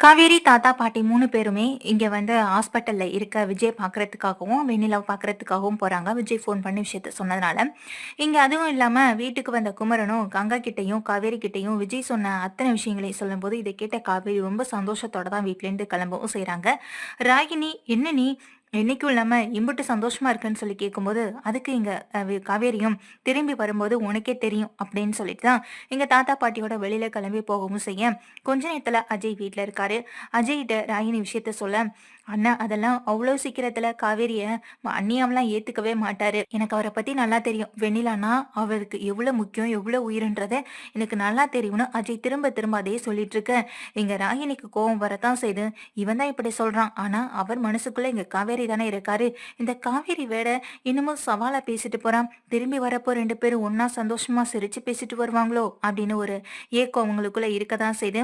காவேரி தாத்தா பாட்டி மூணு பேருமே இங்க வந்து ஹாஸ்பிட்டல்ல இருக்க விஜய் பார்க்குறதுக்காகவும் வெண்ணிலாவை பார்க்கறதுக்காகவும் போறாங்க. விஜய் ஃபோன் பண்ணி விஷயத்த சொன்னதுனால. இங்க அதுவும் இல்லாம வீட்டுக்கு வந்த குமரனும் கங்கா கிட்டையும் காவேரி கிட்டையும் விஜய் சொன்ன அத்தனை விஷயங்களையும் சொல்லும்போது இதை கேட்ட காவேரி ரொம்ப சந்தோஷத்தோட தான் வீட்டிலேருந்து கிளம்பவும் செய்கிறாங்க ராகினி என்ன நீ? என்னைக்கும் இல்லாம இம்புட்டு சந்தோஷமா இருக்குன்னு சொல்லி கேட்கும்போது அதுக்கு இங்க காவேரியும் திரும்பி வரும்போது உனக்கே தெரியும் அப்படின்னு சொல்லிட்டு தான் எங்க தாத்தா பாட்டியோட வெளியில கிளம்பி போகவும் செய்ய கொஞ்ச நேரத்துல அஜய் வீட்ல இருக்காரு. அஜய்கிட்ட ராகினி விஷயத்த சொல்ல அண்ணா அதெல்லாம் அவ்வளோ சீக்கிரத்துல காவேரிய ம- அண்ணியாவெல்லாம் ஏத்துக்கவே மாட்டாரு. எனக்கு அவரை பத்தி நல்லா தெரியும். வெண்ணிலானா அவருக்கு எவ்வளவு முக்கியம் எவ்வளவு உயிருன்றத எனக்கு நல்லா தெரியும்னு அஜய் திரும்ப திரும்ப அதே சொல்லிட்டு இருக்க. இங்க ராகினிக்கு கோபம் வரத்தான் செய்து இவன் தான் இப்படி சொல்றான். ஆனா அவர் மனசுக்குள்ள இங்க காவேரி தானே இருக்காரு. இந்த காவேரி வேட இன்னமும் சவாலா பேசிட்டு போறான். திரும்பி வரப்போ ரெண்டு பேரும் ஒன்னா சந்தோஷமா சிரிச்சு பேசிட்டு வருவாங்களோ அப்படின்னு ஒரு ஏக்கம் அவங்களுக்குள்ள இருக்கதான் செய்து.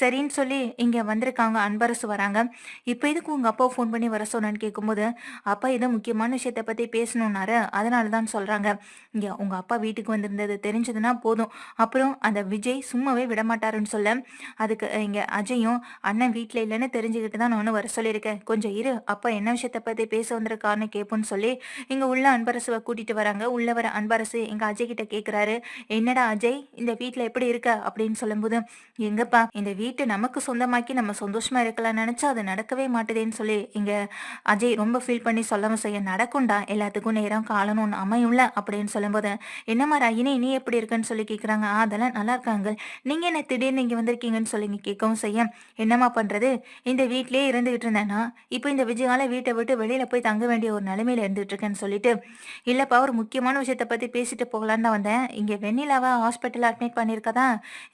சரின்னு சொல்லி இங்க வந்திருக்காங்க அன்பரசு வராங்க. இப்போ எதுக்கு உங்க அப்பா ஃபோன் பண்ணி வர சொன்னான்னு கேட்கும்போது அப்பா ஏதோ முக்கியமான விஷயத்த பத்தி பேசணும்னாரு. அதனால தான் சொல்றாங்க. இங்க உங்க அப்பா வீட்டுக்கு வந்திருந்தது தெரிஞ்சதுன்னா போதும். அப்புறம் அந்த விஜய் சும்மாவே விட மாட்டாருன்னு சொல்ல. அதுக்கு இங்க அஜயும் அண்ணன் வீட்டுல இல்லைன்னு தெரிஞ்சுக்கிட்டு தான் நான் வர சொல்லியிருக்கேன். கொஞ்சம் இரு அப்பா என்ன விஷயத்த பத்தி பேச வந்திருக்கான்னு கேட்போன்னு சொல்லி இங்க உள்ள அன்பரசுவை கூட்டிட்டு வராங்க. உள்ள வர அன்பரசு எங்க அஜய் கிட்ட கேக்குறாரு. என்னடா அஜய் இந்த வீட்டுல எப்படி இருக்க? அப்படின்னு சொல்லும்போது எங்கப்பா இந்த வீட்டு நமக்கு சொந்தமாக்கி நம்ம சந்தோஷமா இருக்கலாம் நினைச்சா அது நடக்கவே மாட்டுதேன்னு சொல்லி இங்க அஜய் ரொம்ப ஃபீல் பண்ணி சொல்லாம செய்ய நடக்கும்டா எல்லாத்துக்கும் நேரம் காலணும் ஒண்ணு அமையும்ல? அப்படின்னு சொல்லும்போது என்னம்மா ராகினி நீ எப்படி இருக்கன்னு சொல்லி கேக்குறாங்க. அதெல்லாம் நல்லா இருக்காங்க. நீங்க என்ன திடீர்னு இங்க வந்திருக்கீங்கன்னு சொல்லி கேட்கவும் செய்ய என்னம்மா பண்றது? இந்த வீட்லயே இருந்துகிட்டு இருந்தேன்னா இப்போ இந்த விஜயால வீட்டை விட்டு வெளியில போய் தங்க வேண்டிய ஒரு நிலைமையில இருந்துட்டு இருக்கேன்னு சொல்லிட்டு இல்லப்பா ஒரு முக்கியமான விஷயத்த பத்தி பேசிட்டு போகலான்னு தான் வந்தேன். இங்க வெண்ணிலாவை ஹாஸ்பிட்டல் அட்மிட் பண்ணியிருக்கதா?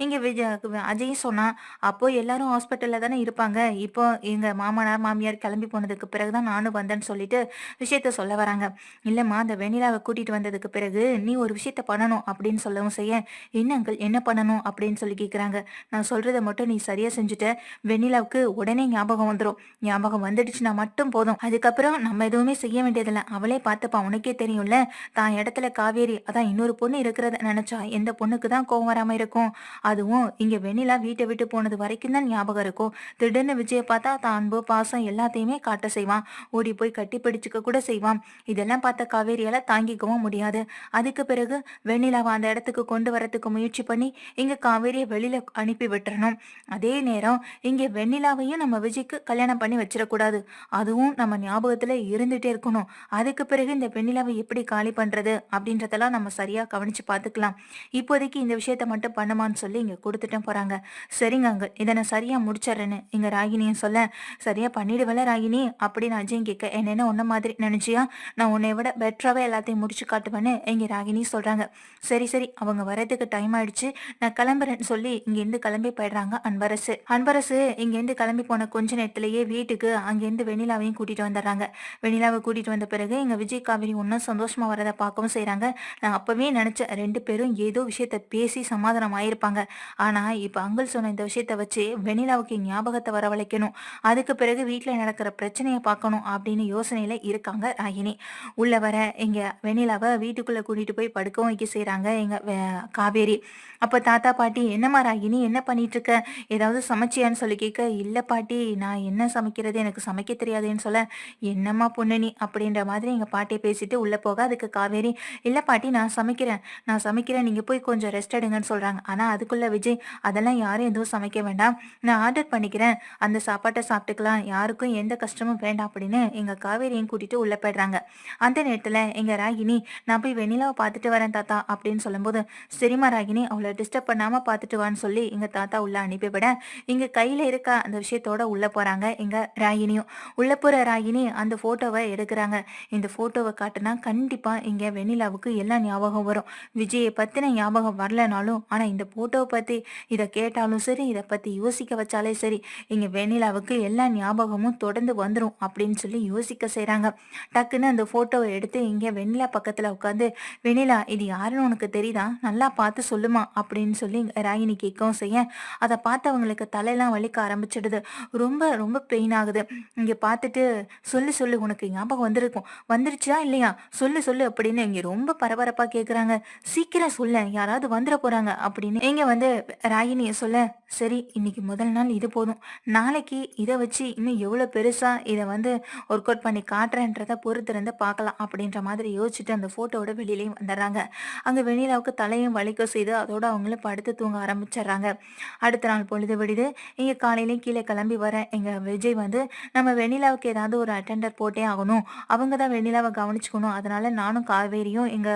இங்க விஜய் அஜயும் சொன்னான் அப்போ எல்லாரும் ஹாஸ்பிட்டல்ல தானே இருப்பாங்க. இப்போ எங்க மாமனார் மாமியார் கிளம்பி போனதுக்கு பிறகுதான் நானும் வந்தேன்னு சொல்லிட்டு விஷயத்த சொல்ல வராங்க. இல்லம்மா அந்த வெண்ணிலாவை கூட்டிட்டு வந்ததுக்கு பிறகு நீ ஒரு விஷயத்த பண்ணணும் அப்படின்னு சொல்லவும் செய்ய என்ன அங்கிள் என்ன பண்ணணும் அப்படின்னு சொல்லி கேக்குறாங்க. நான் சொல்றதை மட்டும் நீ சரியா செஞ்சுட்ட. வெண்ணிலாவுக்கு உடனே ஞாபகம் வந்துடும் ஞாபகம் வந்துடுச்சுன்னா மட்டும் போதும். அது அதுக்கப்புறம் நம்ம எதுவுமே செய்ய வேண்டியதில்லை. அவளே பார்த்துப்பா. உனக்கே தெரியும்ல. தான் இடத்துல காவேரி அதான் இன்னொரு பொண்ணு இருக்கிறத நினைச்சா எந்த பொண்ணுக்கு தான் கோவம் வராமல் இருக்கும்? அதுவும் இங்கே வெண்ணிலா வீட்டை விட்டு போனது வரைக்கும் தான் ஞாபகம் இருக்கும். திடீர்னு விஜயை பார்த்தா தான் அன்பு பாசம் எல்லாத்தையுமே காட்ட செய்வான். ஓடி போய் கட்டி பிடிச்சிக்க கூட செய்வான். இதெல்லாம் பார்த்த காவேரியால தாங்கிக்கவும் முடியாது. அதுக்கு பிறகு வெண்ணிலாவை அந்த இடத்துக்கு கொண்டு வரத்துக்கு முயற்சி பண்ணி இங்கே காவேரியை வெளியில் அனுப்பி விட்டுறணும். அதே நேரம் இங்கே வெண்ணிலாவையும் நம்ம விஜய்க்கு கல்யாணம் பண்ணி வச்சிடக்கூடாது. அதுவும் நம்ம ஞாபகத்துல இருந்துட்டே இருக்கணும். அதுக்கு பிறகு இந்த வெண்ணிலாவை எப்படி காலி பண்றது அப்படின்றதெல்லாம் நம்ம சரியா கவனிச்சு பார்த்துக்கலாம் இப்போதைக்கு இந்த விஷயத்த மட்டும் பண்ணுமான்னு சொல்லி இங்க கொடுத்துட்டு போறாங்க. சரிங்க அங்க இதை நான் சரியா முடிச்சிடுறேன்னு இங்க ராகினியும் சொல்ல சரியா பண்ணிடுவல ராகினி அப்படின்னு அஜயும் கேட்க என்னென்ன உன்ன மாதிரி நினைச்சியா? நான் உன்னை விட பெட்டராவே எல்லாத்தையும் முடிச்சு காட்டுவேன்னு இங்க ராகினி சொல்றாங்க. சரி சரி. அவங்க வரதுக்கு டைம் ஆயிடுச்சு. நான் கிளம்புறேன்னு சொல்லி இங்கேருந்து கிளம்பி போயிடுறாங்க அன்பரசு. அன்பரசு இங்கேருந்து கிளம்பி போன கொஞ்ச நேரத்திலேயே வீட்டுக்கு அங்கேருந்து வெண்ணிலாவையும் கூட்டிட்டு வந்துடுறாங்க. வெண்ணிலாவை கூட்டிட்டு வந்த பிறகு எங்க விஜய் காவேரி ஒன்றும் சந்தோஷமா வரதை பார்க்கவும் செய்கிறாங்க நான் அப்பவே நினைச்சேன் ரெண்டு பேரும் ஏதோ விஷயத்த பேசி சமாதானம் ஆயிருப்பாங்க. ஆனா இப்ப அங்கிள் சொன்ன இந்த விஷயத்த வச்சு வெண்ணிலாவுக்கு ஞாபகத்தை வரவழைக்கணும். அதுக்கு பிறகு வீட்டில் நடக்கிற பிரச்சனையை பார்க்கணும் அப்படின்னு யோசனையில இருக்காங்க ராகினி. உள்ள வர எங்க வெண்ணிலாவை வீட்டுக்குள்ள கூட்டிட்டு போய் படுக்கவும் வைக்க செய்கிறாங்க எங்க வே- காவேரி. அப்ப தாத்தா பாட்டி என்னம்மா ராகினி என்ன பண்ணிட்டு இருக்க ஏதாவது சமைச்சியான்னு சொல்லி கேட்க இல்ல பாட்டி நான் என்ன சமைக்கிறது? எனக்கு சமைக்க தெரியாதுன்னு சொல்ல என்னம்மா பொண்ணு நீ? அப்படின்ற மாதிரி எங்கள் பாட்டியை பேசிட்டு உள்ளே போக அதுக்கு காவேரி இல்லை பாட்டி நான் சமைக்கிறேன். நான் சமைக்கிறேன். நீங்கள் போய் கொஞ்சம் ரெஸ்ட் எடுங்கன்னு சொல்கிறாங்க ஆனால் அதுக்குள்ளே விஜய் அதெல்லாம் யாரும் எதுவும் சமைக்க வேண்டாம். நான் ஆர்டர் பண்ணிக்கிறேன். அந்த சாப்பாட்டை சாப்பிட்டுக்கலாம். யாருக்கும் எந்த கஷ்டமும் வேண்டாம். அப்படின்னு எங்கள் காவேரியும் கூட்டிட்டு உள்ளே போயிடுறாங்க. அந்த நேரத்தில் எங்கள் ராகினி நான் போய் வெண்ணிலாவை பார்த்துட்டு வரேன் தாத்தா. அப்படின்னு சொல்லும்போது சரிமா ராகினி அவளை டிஸ்டர்ப் பண்ணாமல் பார்த்துட்டு வான்னு சொல்லி எங்கள் தாத்தா உள்ளே அனுப்பிவிட இங்கே கையில் இருக்க அந்த விஷயத்தோட உள்ளே போகிறாங்க எங்கள் ராகினியும். உள்ளே போகிற ராகினி அந்த போட்டோவை எடுக்கிறாங்க. இந்த போட்டோவை காட்டுனா கண்டிப்பா இங்க வெண்ணிலாவுக்கு எல்லாம் ஞாபகம் வரும். விஜயை பத்தின ஞாபகம் வரலனாலும் ஆனா இந்த போட்டோவை பத்தி இதை கேட்டாலும் சரி இதை பத்தி யோசிக்க வச்சாலே சரி இங்க வெண்ணிலாவுக்கு எல்லா ஞாபகமும் தொடர்ந்து வந்துடும் அப்படின்னு சொல்லி யோசிக்க செய்றாங்க. டக்குன்னு அந்த போட்டோவை எடுத்து இங்க வெண்ணிலா பக்கத்துல உட்காந்து வெண்ணிலா இது யாருன்னு உனக்கு தெரியுதா? நல்லா பார்த்து சொல்லுமா? அப்படின்னு சொல்லி ராகினி கேட்கவும் செய்ய அதை பார்த்தவங்களுக்கு தலையெல்லாம் வலிக்க ஆரம்பிச்சிடுது. ரொம்ப ரொம்ப பெயின் ஆகுது. இங்க பார்த்துட்டு சொல்லு சொல்லு உனக்கு ஞாபகம் வந்திருக்கும். வந்துருச்சா இல்லையா? சொல்லு சொல்லு அப்படின்னு இங்க ரொம்ப பரபரப்பா கேக்குறாங்க. சீக்கிரம் சொல்ல யாராவது வந்துட போறாங்க அப்படின்னு. இங்க வந்து ராகினிய சொல்ல சரி இன்னைக்கு முதல் நாள் இது போதும். நாளைக்கு இதை வச்சு இன்னும் எவ்வளவு பெருசா இதை வந்து ஒர்க் அவுட் பண்ணி காட்டுறேன்றத பொறுத்திருந்து பார்க்கலாம் அப்படின்ற மாதிரி யோசிச்சுட்டு அந்த ஃபோட்டோவோட வெளியிலையும் வந்துடுறாங்க. அங்க வெண்ணிலாவுக்கு தலையும் வலிக்க செய்து அதோட அவங்களும் படுத்து தூங்க ஆரம்பிச்சிடுறாங்க. அடுத்த நாள் பொழுது விடுது இங்க காலையிலையும் கீழே கிளம்பி வர எங்க விஜய் வந்து நம்ம வெண்ணிலாவுக்கு ஏதாவது ஒரு அட்டெண்டர் போட்டே ஆகணும். அவங்க தான் வெண்ணிலாவை கவனிச்சுக்கணும். அதனால நானும் காவேரியும் எங்க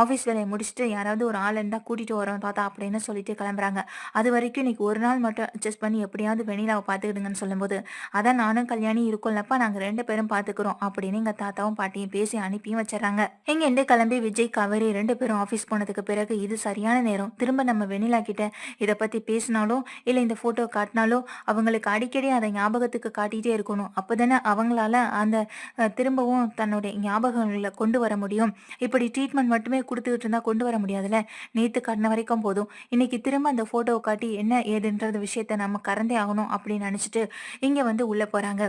ஆஃபீஸ் வேலையை முடிச்சுட்டு யாராவது ஒரு ஆள் இருந்தா கூட்டிட்டு வரோம் தாத்தா அப்படின்னு சொல்லிட்டு கிளம்புறாங்க. அது வரைக்கும் இன்னைக்கு ஒரு நாள் மட்டும் அட்ஜஸ்ட் பண்ணி எப்படியாவது வெண்ணிலாவை பார்த்துக்கிடுங்கன்னு சொல்லும்போது அதான் நானும் கல்யாணி இருக்கோம்லப்பா நாங்க ரெண்டு பேரும் பார்த்துக்கிறோம் அப்படின்னு எங்க தாத்தாவும் பாட்டியும் பேசி அனுப்பியும் வச்சிடறாங்க. எங்க இருந்து கிளம்பி விஜய் காவேரி ரெண்டு பேரும் ஆஃபீஸ் போனதுக்கு பிறகு இது சரியான நேரம். திரும்ப நம்ம வெண்ணிலா கிட்ட இதை பத்தி பேசினாலும் இல்லை இந்த போட்டோ காட்டினாலும் அவங்களுக்கு அடிக்கடி அதை ஞாபகத்துக்கு காட்டிட்டே இருக்கணும். அப்பதானே அவங்களால அந்த திரும்பவும் தன்னுடைய ஞாபகங்களை கொண்டு வர முடியும். இப்படி ட்ரீட்மெண்ட் மட்டுமே கொடுத்துக்கிட்டு இருந்தால் கொண்டு வர முடியாதுல்ல? நேற்று காட்டின வரைக்கும் போதும். இன்னைக்கு திரும்ப அந்த ஃபோட்டோவை காட்டி என்ன ஏதுன்றது விஷயத்த நம்ம கறந்தே ஆகணும் அப்படின்னு நினச்சிட்டு இங்கே வந்து உள்ளே போகிறாங்க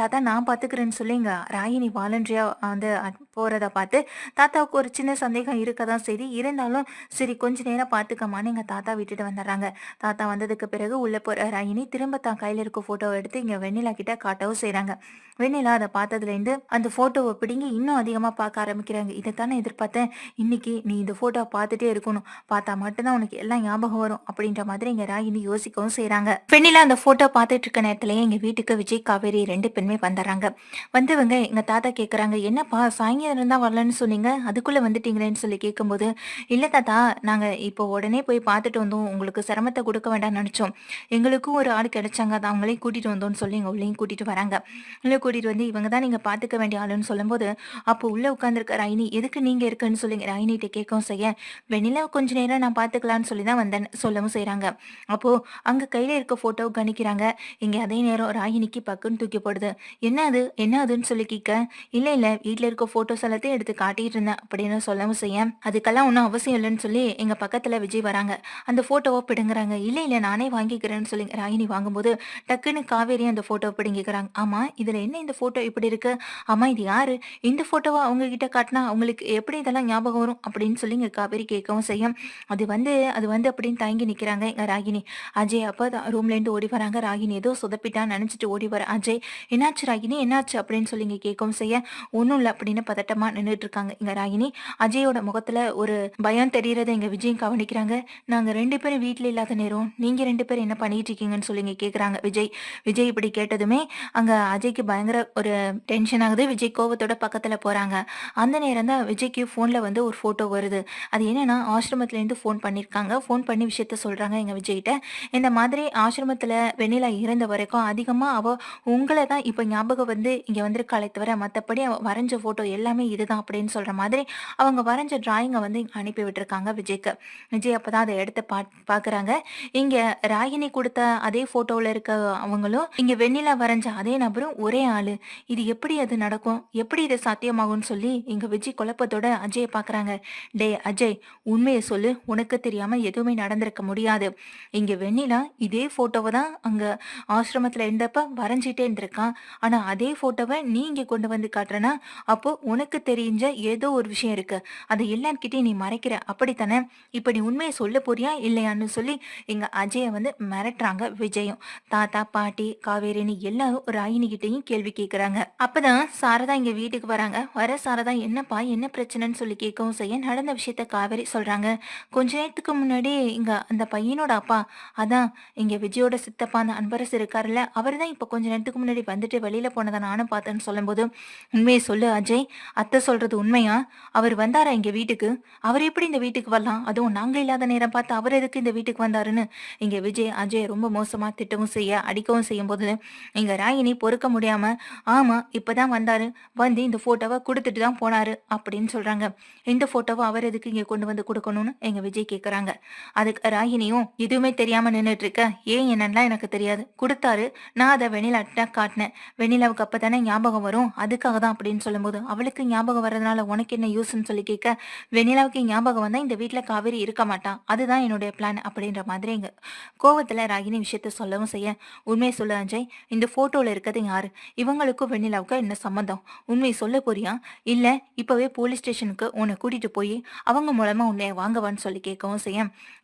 தாத்தா நான் பார்த்துக்கிறேன்னு சொல்லி இங்கே ராகினி வாலண்டரியா வந்து போகிறத பார்த்து தாத்தாவுக்கு ஒரு சின்ன சந்தேகம் இருக்க தான் சரி இருந்தாலும் சரி கொஞ்ச நேரம் பார்த்துக்கமான்னு எங்கள் தாத்தா விட்டுட்டு வந்துடுறாங்க. தாத்தா வந்ததுக்கு பிறகு உள்ளே போகிற ராகினி திரும்ப தான் கையில் இருக்க ஃபோட்டோவை எடுத்து இங்கே வெண்ணிலா கிட்ட காட்டவும் செய்கிறாங்க வெண்ணிலா அதை பார்த்ததுலேருந்து அந்த ஃபோட்டோவை பிடிங்கி இன்னும் அதிகமாக பார்க்க ஆரம்பிக்கிறாங்க. இதைத்தானே எதிர்பார்த்தேன். இன்னைக்கு நீ இந்த ஃபோட்டோவை பார்த்துட்டே இருக்கணும். பார்த்தா மட்டும்தான் உனக்கு எல்லாம் ஞாபகம் வரும் அப்படின்ற மாதிரி இங்க ராகினி யோசிக்கவும் செய்கிறாங்க வெண்ணிலா அந்த ஃபோட்டோ பார்த்துட்டு இருக்க நேரத்திலேயே எங்க வீட்டுக்கு விஜய் காவேரி ரெண்டு பேருமே வந்துடுறாங்க. வந்தவங்க எங்க தாத்தா கேட்குறாங்க என்னப்பா சாயங்காலம் தான் வரலன்னு சொன்னீங்க? அதுக்குள்ள வந்துட்டீங்களேன்னு சொல்லி கேட்கும்போது இல்ல தாத்தா நாங்க இப்போ உடனே போய் பார்த்துட்டு வந்தோம். உங்களுக்கு சிரமத்தை கொடுக்க வேண்டாம்னு நினைச்சோம். எங்களுக்கும் ஒரு ஆள் கிடைச்சாங்க. அது அவங்களையும் கூட்டிட்டு வந்தோம்னு சொல்லி எங்க உள்ளேயும் கூட்டிட்டு வராங்க. உள்ள கூட்டிட்டு வந்து இவங்க தான் நீங்க பாத்துக்க வேண்டிய ஆளுன்னு சொல்லும்போது அப்போ உள்ள உட்காந்துருக்க ராயினி எதுக்கு நீங்க இருக்குன்னு சொல்லி ராயினிட்ட கேட்கவும் செய்ய. வெண்ணிலா கொஞ்ச நேரம் நான் பாத்துக்கலாம்னு சொல்லி தான் வந்தேன் சொல்லவும் செய்யறாங்க அப்போ அங்க கையில இருக்க ஃபோட்டோ கணிக்கிறாங்க. இங்க அதே நேரம் ராகினிக்கு பக்குன்னு தூக்கி போடுது. என்ன அது? என்ன அதுன்னு சொல்லி கேட்க. இல்ல இல்ல வீட்ல இருக்க போட்டோஸ் எல்லாத்தையும் எடுத்து காட்டிட்டு இருந்தேன் அப்படின்னு சொல்லவும் செய்ய. அதுக்கெல்லாம் ஒன்றும் அவசியம் இல்லைன்னு சொல்லி எங்க பக்கத்துல விஜய் வராங்க. அந்த போட்டோவை பிடுங்குறாங்க. இல்ல இல்ல நானே வாங்கிக்கிறேன்னு சொல்லி ராகினி வாங்கும்போது டக்குன்னு காவேரி அந்த போட்டோவை பிடுங்கிக்கிறாங்க. ஆமா இதுல என்ன இந்த போட்டோ இப்படி இருக்கு? அம்மா இது யாரு? இந்த போட்டோவை அவங்க கிட்ட காட்டினா அவங்களுக்கு எப்படி இதெல்லாம் ஞாபகம் வரும்? அப்படின்னு சொல்லி இங்க காவேரி கேட்கவும் செய்யும். அது வந்து அது வந்து அப்படின்னு தயங்கி நிக்கிறாங்க எங்க ராகினி. அஜய் அப்போ ரூம்ல இருந்து ஓடி வராங்க. ராகினி ஏதோ சொதப்பிட்டான்னு நினைச்சிட்டு ஓடி வர அஜய். என்னாச்சு ராகினி? என்னாச்சு? அப்படின்னு சொல்லி இங்கே கேட்கவும் செய்ய ஒன்றும் இல்லை அப்படின்னு பதட்டமா நின்றுட்டு இருக்காங்க இங்க ராகினி. அஜயோட முகத்துல ஒரு பயம் தெரியறத எங்க விஜயம் கவனிக்கிறாங்க. நாங்க ரெண்டு பேரும் வீட்டில் இல்லாத நேரம் நீங்க ரெண்டு பேரும் என்ன பண்ணிட்டு இருக்கீங்கன்னு சொல்லி இங்கே கேக்குறாங்க விஜய். விஜய் இப்படி கேட்டதுமே அங்க அஜய்க்கு பயங்கர ஒரு ஒரு டென்ஷன் ஆகுது. விஜய் கோவத்தோட பக்கத்துல போறாங்க. அந்த நேரம் தான் விஜய்க்கு போன்ல வந்து ஒரு போட்டோ வருது. அது என்னன்னா ஆசிரமத்துல இருந்து ஃபோன் பண்ணிருக்காங்க. ஃபோன் பண்ணி விஷயத்த சொல்றாங்க எங்க விஜய்கிட்ட. இந்த மாதிரி ஆசிரமத்துல வெண்ணிலா இருந்த வரைக்கும் அதிகமா அவ உங்களை தான் இப்ப ஞாபகம் வந்து இங்க வந்திருக்காளே தவிர மத்தபடி அவள் வரைஞ்ச போட்டோ எல்லாமே இதுதான் அப்படின்னு சொல்ற மாதிரி அவங்க வரைஞ்ச டிராயிங்கை வந்து அனுப்பி விட்டுருக்காங்க விஜய்க்கு. விஜய் அப்பதான் அதை எடுத்து பா பாக்குறாங்க. இங்க ராகினி கொடுத்த அதே போட்டோல இருக்க அவங்களும் இங்க வெண்ணிலா வரைஞ்ச அதே நபரும் ஒரே ஆளு. இது எப்படி அது நடக்கும்? எப்படி இது சாத்தியமாகும்னு சொல்லி இங்க விஜய் குழப்பத்தோட அஜயை பாக்குறாங்க. டே அஜய் உண்மையை சொல்லு. உனக்கு தெரியாம எதுவுமே நடந்திருக்க முடியாது. இங்க வெண்ணிலா இதே போட்டோவை தான் அங்க ஆசிரமத்துல இருந்தப்ப வரைஞ்சிட்டே இருந்திருக்கான் ஆனா அதே போட்டோவை நீ இங்க கொண்டு வந்து காட்டுறனா? அப்போ உனக்கு தெரிஞ்ச ஏதோ ஒரு விஷயம் இருக்கு. அதை எல்லார்கிட்டையும் நீ மறைக்கிற. அப்படித்தானே? இப்ப நீ உண்மையை சொல்ல போறியா இல்லையான்னு சொல்லி இங்க அஜயை வந்து மிரட்டுறாங்க விஜயம். தாத்தா பாட்டி காவேரின்னு எல்லாரும் ராயினி கிட்டையும் கேள்வி இருக்கிறாங்க அப்பதான் சாரதா இங்க வீட்டுக்கு வராங்க. வர சாரதா என்னப்பா என்ன பிரச்சனைன்னு சொல்லி கேட்கவும் செய்ய நடந்த விஷயத்த காவேரி சொல்றாங்க. கொஞ்ச நேரத்துக்கு முன்னாடி இங்க அந்த பையனோட அப்பா அதான் இங்க விஜயோட சித்தப்பா அந்த அன்பரசு இருக்காருல்ல அவர் தான் இப்ப கொஞ்ச நேரத்துக்கு முன்னாடி வந்துட்டு வெளியில போனதை நானும் பார்த்தேன்னு சொல்லும்போது உண்மையை சொல்லு அஜய் அத்தை சொல்றது உண்மையா? அவர் வந்தாரா இங்க வீட்டுக்கு? அவர் எப்படி இந்த வீட்டுக்கு வரலாம்? அதுவும் நாங்க இல்லாத நேரம் பார்த்து அவர் எதுக்கு இந்த வீட்டுக்கு வந்தாருன்னு? இங்க விஜய் அஜய் ரொம்ப மோசமா திட்டவும் செய்ய அடிக்கவும் செய்யும் போது இங்க ராயினி பொறுக்க முடியாம ஆமா இப்பதான் வந்தாரு. வந்து இந்த போட்டோவை கொடுத்துட்டு தான் போனாரு அப்படின்னு சொல்றாங்க. இந்த போட்டோவை அவர் எதுக்கு இங்க கொண்டு வந்து கொடுக்கணும்னு எங்க விஜய் கேக்குறாங்க. அதுக்கு ராகினியும் எதுவுமே தெரியாம நின்னுட்டு இருக்க ஏன் என்னன்னா எனக்கு தெரியாது. கொடுத்தாரு. நான் அதை வெண்ணிலாட்ட காட்டினேன். வெண்ணிலாவுக்கு அப்பதானே ஞாபகம் வரும். அதுக்காக தான் அப்படின்னு சொல்லும்போது அவளுக்கு ஞாபகம் வர்றதுனால உனக்கு என்ன யூஸ்ன்னு சொல்லி கேட்க வெண்ணிலாவுக்கு ஞாபகம் வந்தா இந்த வீட்டுல காவேரி இருக்க மாட்டான் அதுதான் என்னுடைய பிளான் அப்படின்ற மாதிரி எங்க கோவத்துல ராகினி விஷயத்த சொல்லவும் செய்ய உண்மையை சொல்லு அஞ்சய். இந்த போட்டோல இருக்கிறது யாரு? இவங்களுக்கு உங்களுக்கும் வெண்ணிலாவுக்கும் என்ன சம்மந்தம் உண்மையை சொல்ல போறியா? இல்ல இப்பவே போலீஸ் ஸ்டேஷனுக்கு உன்னை கூட்டிட்டு போய் அவங்க மூலமா உன்னை வாங்கவான்னு சொல்லி கேட்கவும் செய்ய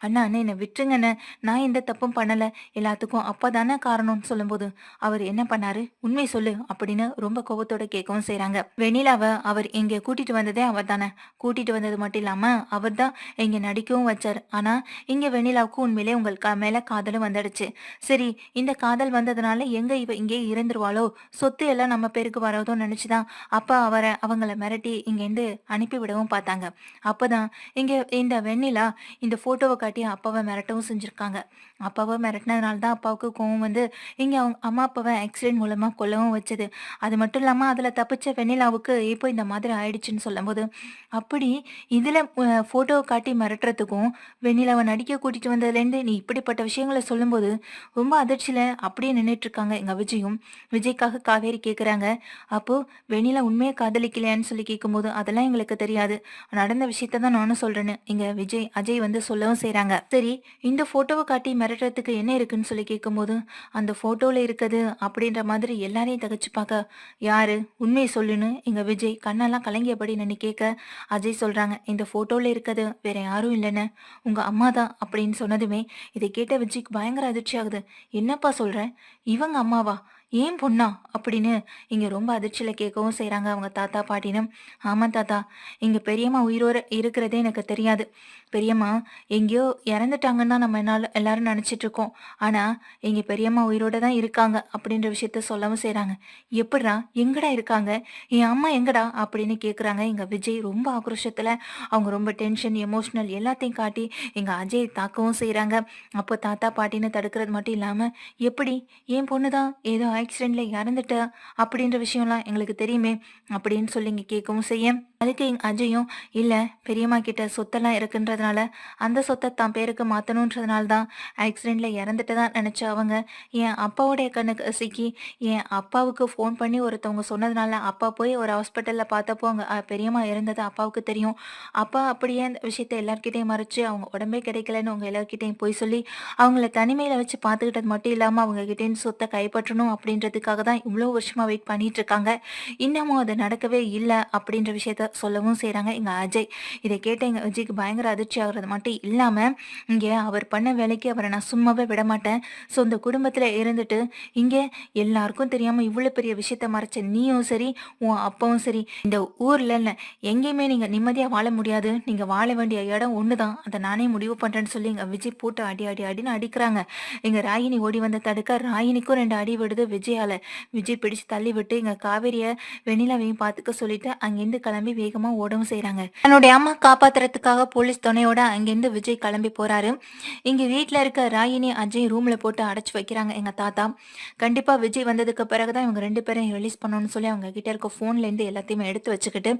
அண்ணா அண்ணா என்னை விட்டுருங்கண்ணே. நான் எந்த தப்பும் பண்ணல. எல்லாத்துக்கும் அப்பதானே காரணம்னு சொல்லும்போது அவர் என்ன பண்ணாரு? உண்மை சொல்லு அப்படின்னு ரொம்ப கோபத்தோட கேட்கவும் செய்யறாங்க வெண்ணிலாவை அவர் இங்க கூட்டிட்டு வந்ததே அவர் தானே கூட்டிட்டு வந்தது மட்டும் இல்லாம அவர் தான் இங்க நடிக்கவும் வச்சார். ஆனா இங்க வெண்ணிலாவுக்கு உண்மையிலே உங்கள் மேல காதலும் வந்துடுச்சு. சரி இந்த காதல் வந்ததுனால எங்க இவ இங்கே இறந்துருவாளோ சொத்து எல்லாம் நம்ம பேருக்கு வரதோ நினைச்சுதான் அப்பா அவரை அவங்கள மிரட்டி இங்கேருந்து அனுப்பி விடவும் பார்த்தாங்க. அப்பதான் இங்க இந்த வெண்ணிலா இந்த போட்டோவை காட்டி அப்பாவை மிரட்டவும் செஞ்சிருக்காங்க. அப்பாவை மிரட்டினதுனால தான் அப்பாவுக்கு கோவம் வந்து இங்கே அவங்க அம்மா அப்பாவை ஆக்சிடென்ட் மூலமாக கொல்லவும் வச்சது. அது மட்டும் இல்லாமல் அதில் தப்பிச்ச வெண்ணிலாவுக்கு இப்போ இந்த மாதிரி ஆயிடுச்சுன்னு சொல்லும்போது அப்படி இதில் ஃபோட்டோவை காட்டி மிரட்டுறதுக்கும் வெண்ணிலாவை நடிக்க கூட்டிகிட்டு வந்ததுலேருந்து நீ இப்படிப்பட்ட விஷயங்களை சொல்லும்போது ரொம்ப அதிர்ச்சியில் அப்படியே நின்றுட்டு இருக்காங்க விஜயும். விஜய்க்காக காவேரி கேட்குறாங்க அப்போது வெண்ணிலா உண்மையை காதலிக்கலையான்னு சொல்லி கேட்கும்போது அதெல்லாம் எங்களுக்கு தெரியாது. நடந்த விஷயத்த தான் நானும் சொல்கிறேன்னு இங்கே விஜய் அஜய் வந்து சொல்லவும் செய்கிறாங்க சரி இந்த ஃபோட்டோவை காட்டி மிரட்டுறதுக்கு என்ன இருக்குன்னு சொல்லி கேட்கும்போது அந்த போட்டோல இருக்குது அப்படின்ற மாதிரி எல்லாரையும் தகச்சு பார்க்க யாரு? உண்மையை சொல்லுன்னு? எங்க விஜய் கண்ணெல்லாம் கலங்கியபடி நின்று கேட்க அஜய் சொல்றாங்க இந்த போட்டோல இருக்கிறது வேற யாரும் இல்லைன்னு. உங்க அம்மா தான் அப்படின்னு சொன்னதுமே இதை கேட்ட விஜய்க்கு பயங்கர அதிர்ச்சி ஆகுது என்னப்பா சொல்ற? இவங்க அம்மாவா? ஏன் பொண்ணா? அப்படின்னு இங்க ரொம்ப அதிர்ச்சியில கேட்கவும் செய்கிறாங்க அவங்க தாத்தா பாட்டினும். ஆமா தாத்தா இங்க பெரியம்மா உயிரோட இருக்கிறதே எனக்கு தெரியாது. பெரியம்மா எங்கேயோ இறந்துட்டாங்கன்னு தான் நம்ம என்னால எல்லாரும் நினைச்சிட்டு இருக்கோம். ஆனா எங்க பெரியம்மா உயிரோட தான் இருக்காங்க அப்படின்ற விஷயத்த சொல்லவும் செய்கிறாங்க எப்படா எங்கடா இருக்காங்க? என் அம்மா எங்கடா? அப்படின்னு கேக்குறாங்க. எங்க விஜய் ரொம்ப ஆக்ரோஷத்துல அவங்க ரொம்ப டென்ஷன் எமோஷனல் எல்லாத்தையும் காட்டி எங்க அஜய் தாக்கவும் செய்கிறாங்க அப்போ தாத்தா பாட்டின்னு தடுக்கிறது மட்டும் இல்லாம எப்படி? என் பொண்ணு தான் ஏதோ ஆக்சிடென்ட்ல இறந்துட்டு அப்படின்ற விஷயம்லாம் எங்களுக்கு தெரியுமே அப்படின்னு சொல்லி இங்கே கேட்கவும் செய்ய அதுக்கு எங்க அஜயும் இல்லை பெரியம்மா கிட்ட சொத்தெல்லாம் இருக்குன்றதுனால அந்த சொத்தை தான் பேருக்கு மாற்றணுன்றதுனால தான் ஆக்சிடெண்ட்டில் இறந்துட்டு தான் நினச்ச அவங்க. என் அப்பாவுடைய கண்ணுக்கு சிக்கி என் அப்பாவுக்கு ஃபோன் பண்ணி ஒருத்தவங்க சொன்னதுனால அப்பா போய் ஒரு ஹாஸ்பிட்டலில் பார்த்தப்போ அவங்க பெரியம்மா இருந்தது அப்பாவுக்கு தெரியும். அப்பா அப்படியே அந்த விஷயத்த எல்லாருக்கிட்டையும் மறைச்சு அவங்க உடம்பே கிடைக்கலன்னு அவங்க எல்லாருக்கிட்டையும் போய் சொல்லி அவங்கள தனிமையில் வச்சு பார்த்துக்கிட்டது மட்டும் இல்லாமல் அவங்க கிட்டேன்னு சொத்தை கைப்பற்றணும் அப்படின்றதுக்காக தான் இவ்வளோ வருஷமா வெயிட் பண்ணிட்டு இருக்காங்க இன்னமும் அது நடக்கவே இல்லை அப்படின்ற விஷயத்த சொல்லவும் செய்கிறாங்க எங்க அஜய். இதை கேட்ட எங்க அஜய்க்கு பயங்கர அதிர்ச்சி ஆகுறது மட்டும் இல்லாம இங்கே அவர் பண்ண வேலைக்கு அவரை நான் சும்மாவே விட மாட்டேன். ஸோ இந்த குடும்பத்தில் இருந்துட்டு இங்கே எல்லாருக்கும் தெரியாமல் இவ்வளோ பெரிய விஷயத்த மறைச்ச நீயும் சரி உன் அப்பாவும் சரி இந்த ஊர்ல இல்லை எங்கேயுமே நீங்க நிம்மதியாக வாழ முடியாது. நீங்க வாழ வேண்டிய இடம் ஒன்று தான் அதை நானே முடிவு பண்றேன்னு சொல்லி எங்க விஜய் போட்டு அடி அடி அடின்னு அடிக்கிறாங்க. எங்க ராயினி ஓடி வந்த தடுக்க ராகினிக்கும் ரெண்டு அடி விடுது விஜயால விஜய் பிடிச்சு தள்ளி விட்டு எங்க காவேரிய வெண்ணிலாவையும் பார்த்துக்க சொல்லிட்டு அங்கிருந்து கிளம்பி வேகமா ஓடவும் செய்யறாங்க தன்னுடைய அம்மா காப்பாத்துறதுக்காக போலீஸ் துணையோட அங்கிருந்து விஜய் கிளம்பி போறாரு. இங்க வீட்ல இருக்க ராயினி அஜய் ரூம்ல போட்டு அடைச்சு வைக்கிறாங்க எங்க தாத்தா. கண்டிப்பா விஜய் வந்ததுக்கு பிறகுதான் இவங்க ரெண்டு பேரும் ரிலீஸ் பண்ணணும்னு சொல்லி அவங்க கிட்ட இருக்க போன்ல இருந்து எல்லாத்தையுமே எடுத்து வச்சுக்கிட்டு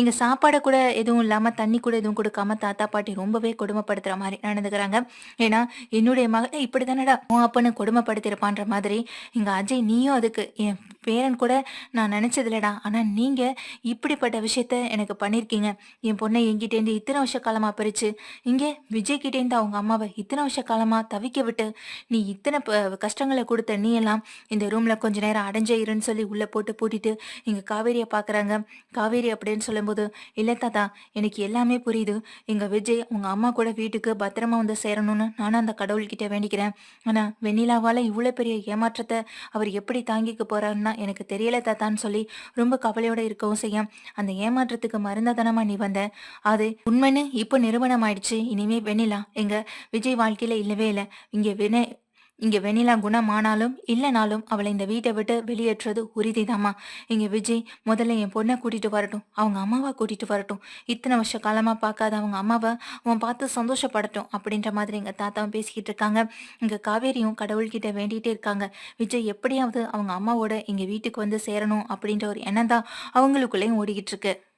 இங்க சாப்பாடு கூட எதுவும் இல்லாம தண்ணி கூட எதுவும் கொடுக்காம தாத்தா பாட்டி ரொம்பவே கொடுமைப்படுத்துற மாதிரி நடந்துக்கிறாங்க. ஏன்னா என்னுடைய மகனை இப்படி தானடா உன் அப்பன்னு கொடுமைப்படுத்திருப்பான்ற மாதிரி இங்க அஜய் நீயும் அதுக்கு என் பேரன் கூட நான் நினைச்சதில்லடா. ஆனால் நீங்கள் இப்படிப்பட்ட விஷயத்த எனக்கு பண்ணியிருக்கீங்க என் பொண்ணை என்கிட்டேருந்து இத்தனை வருஷ காலமாக பிரிச்சு இங்கே விஜய் கிட்டேருந்து அவங்க அம்மாவை இத்தனை வருஷ காலமாக தவிக்க விட்டு நீ இத்தனை ப- கஷ்டங்களை கொடுத்த நீ எல்லாம் இந்த ரூமில் கொஞ்ச நேரம் அடைஞ்சே இருன்னு சொல்லி உள்ளே போட்டு பூட்டிட்டு இங்கே காவேரியை பார்க்குறாங்க காவேரி அப்படின்னு சொல்லும்போது இல்லை தாத்தா எனக்கு எல்லாமே புரியுது. எங்கள் விஜய் உங்கள் அம்மா கூட வீட்டுக்கு பத்திரமா வந்து சேரணும்னு நானும் அந்த கடவுள்கிட்ட வேண்டிக்கிறேன். ஆனால் வெண்ணிலாவால் இவ்வளோ பெரிய ஏமாற்றத்தை அவர் எப்படி தாங்கிக்க போறாருன்னா எனக்கு தெரியல தாத்தான்னு சொல்லி ரொம்ப கவலையோட இருக்கவும் செய்யும். அந்த ஏமாற்றத்துக்கு மருந்ததனமா நீ வந்த. அது உண்மைன்னு இப்போ நிறுவனம் ஆயிடுச்சு இனிமே வெண்ணிலா எங்க விஜய் வாழ்க்கையில இல்லவே இல்லை. இங்க வினை இங்க வெண்ணிலா குணமானாலும் இல்லைனாலும் அவளை இந்த வீட்டை விட்டு வெளியேற்றது உறுதிதாம்மா. இங்க விஜய் முதல்ல என் பொண்ணை கூட்டிட்டு வரட்டும். அவங்க அம்மாவை கூட்டிட்டு வரட்டும். இத்தனை வருஷ காலமா பார்க்காத அவங்க அம்மாவை அவன் பார்த்து சந்தோஷப்படட்டும் அப்படின்ற மாதிரி எங்க தாத்தாவும் பேசிக்கிட்டு இருக்காங்க. இங்க காவேரியும் கடவுள்கிட்ட வேண்டிகிட்டே இருக்காங்க. விஜய் எப்படியாவது அவங்க அம்மாவோட இங்க வீட்டுக்கு வந்து சேரணும் அப்படின்ற ஒரு எண்ணம் தான் அவங்களுக்குள்ளேயும் ஓடிக்கிட்டு இருக்கு.